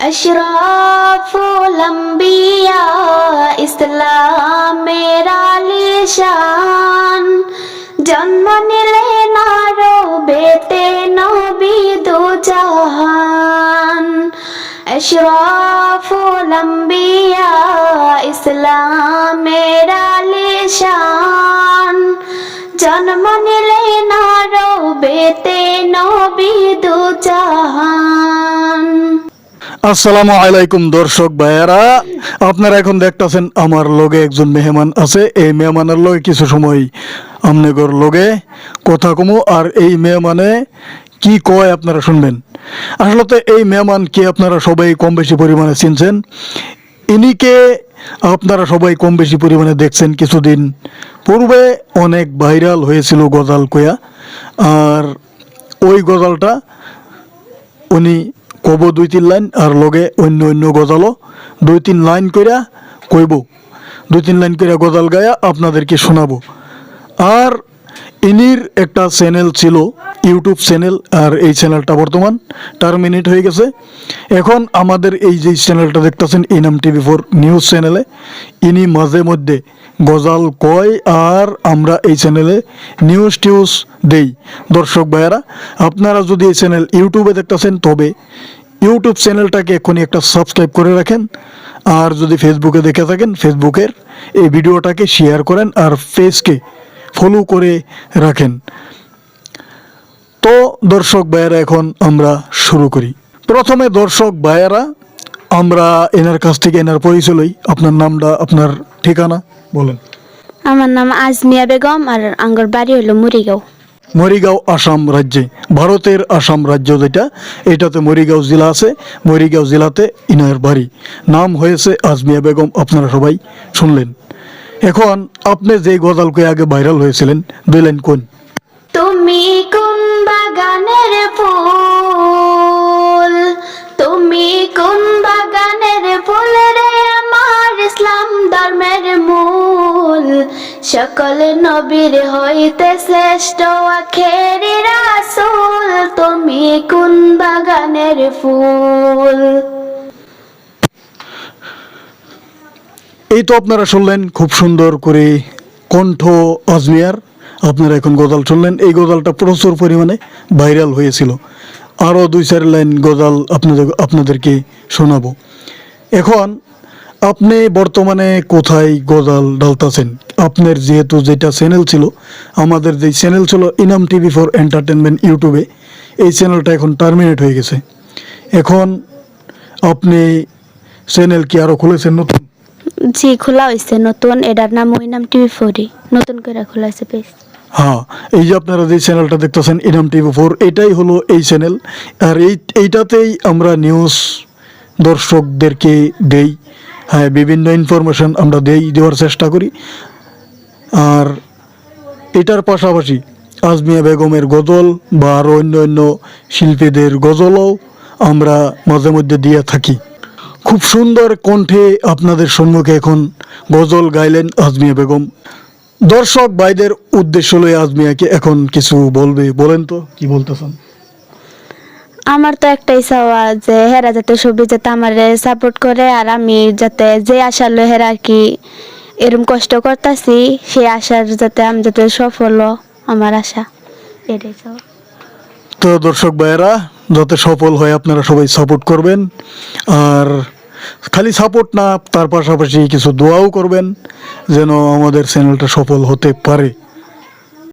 अशराफुल अंबिया ইসলাম মেরা নিশান জন্ম নিলেন আরও বেতে নবী দু জাহান। আশরাফুল আম্বিয়া ইসলাম মেরা নিশান জন্ম নিলেন আরও বেতে নবী দু জাহান। আসসালামু আলাইকুম দর্শক ভাইয়ারা। আপনারা এখন দেখতাছেন, আমার লগে একজন মেহমান আছে। এই মেহমানের লগে কিছু সময় আমনেগর লগে কথা কমু। আর এই মেহমানে কি কয় আপনারা শুনবেন? আসলে এই মেহমান কি আপনারা সবাই কম বেশি পরিমাণে চিনছেন? ইনিকে আপনারা সবাই কম বেশি পরিমাণে দেখছেন কিছুদিন পূর্বে অনেক ভাইরাল হয়েছিল গজাল কয়া আর ওই গজালটা উনি কব দুই তিন লাইন আর লগে অন্য অন্য গজালও দুই তিন লাইন কইরা কইব। দুই তিন লাইন কইরা গজাল গায়া আপনাদেরকে শোনাবো। আর ইনির একটা চ্যানেল ছিল, ইউটিউব চ্যানেল, আর এই চ্যানেলটা বর্তমান টার্মিনেট হয়ে গেছে। এখন আমাদের এই যে চ্যানেলটা দেখতেছেন ইনাম টিভি ফোর নিউজ চ্যানেলে, ইনি মাঝে মধ্যে গজাল কয় আর আমরা এই চ্যানেলে নিউজ টিউজ দেই। দর্শক ভাইয়ারা, আপনারা যদি এই চ্যানেল ইউটিউবে দেখতেছেন, তবে ইউটিউব চ্যানেলটাকে এখনই একটা সাবস্ক্রাইব করে রাখেন। আর যদি ফেসবুকে দেখে থাকেন, ফেসবুকের এই ভিডিওটাকে শেয়ার করেন আর পেজকে ফলো করে রাখেন। তো দর্শক ভাইয়েরা, এখন আমরা শুরু করি। প্রথমে দর্শক ভাইয়েরা, আমরা এনার কাছ থেকে এনার পরিচয় লই। আপনার নামটা, আপনার ঠিকানা বলেন। আমার নাম আজমিয়া বেগম আর আঙ্গর বাড়ি হলো মুড়িগাঁও। মরিগাঁও আসাম রাজ্যে, ভারতের আসাম রাজ্য যেটা, এটাতে মরিগাঁও জেলা আছে, মরিগাঁও জেলাতে ইনার বাড়ি। নাম হয়েছে আজমিয়া বেগম, আপনারা সবাই শুনলেন। এখন আপনি যে গজালকে আগে ভাইরাল হয়েছিলেন বেলেন কোন? তুমি কোন বাগানের ফুল সকল নবীর হইতে শ্রেষ্ঠ আখেরি রাসূল, তুমি কোন বাগানের ফুল? এই তো আপনারা শুনলেন খুব সুন্দর করে কণ্ঠ আজমিয়ার আপনারা এখন গজাল শুনলেন। এই গজালটা প্রচুর পরিমাণে ভাইরাল হয়েছিল। আরও দুই চার লাইন গজাল আপনাদের আপনাদেরকে শোনাবো। এখন আপনি বর্তমানে কোথায় গজাল ডালতাছেন আপনার যেহেতু যেটা চ্যানেল ছিল আমাদের যে চ্যানেল ছিল ইনাম টিভি ফর এন্টারটেনমেন্ট ইউটিউবে এই চ্যানেলটা এখন টার্মিনেট হয়ে গেছে। এখন আপনি চ্যানেল কি আরও খুলেছেন নতুন? জি খোলা হয়েছে নতুন। এটার নাম ওই নাম টিভি ফোরি নতুন করে খোলা হয়েছে পেজ হ্যাঁ এই যে আপনারা যে চ্যানেলটা দেখতেছেন ইনাম টিভি ফোর এটাই হলো এই চ্যানেল আর এই এইটাতেই আমরা নিউজ দর্শকদেরকে দেই। হ্যাঁ বিভিন্ন ইনফরমেশন আমরা দেই, দেওয়ার চেষ্টা করি। আর এটার পাশাপাশি আজমিয়া বেগমের গজল বা আরও অন্য অন্য শিল্পীদের গজলও আমরা মাঝে মধ্যে দিয়ে থাকি। খুব সুন্দর কণ্ঠে আপনাদের সম্মুখে এখন গজল গাইলেন আজমিয়া বেগম। দর্শক, ভাইদের উদ্দেশ্য লয়ে আজমিয়াকে এখন কিছু বলবে, বলেন তো, কি বলতেছেন? আমার তো একটাই চাওয়া যে হেরা যাতে সবই যাতে আমার সাপোর্ট করে, আর আমি যাতে যে আশা লো হেরা কি এরম কষ্ট করতেছি, সেই আশার যাতে আমি যাতে সফল আমার আশা। এটাই চাওয়া। তো দর্শক ভাইয়েরা, যাতে সফল হয় আপনারা সবাই সাপোর্ট করবেন, আর খালি সাপোর্ট না, তার পাশাপাশি কিছু দোয়াও করবেন, যেন আমাদের চ্যানেলটা সফল হতে পারে।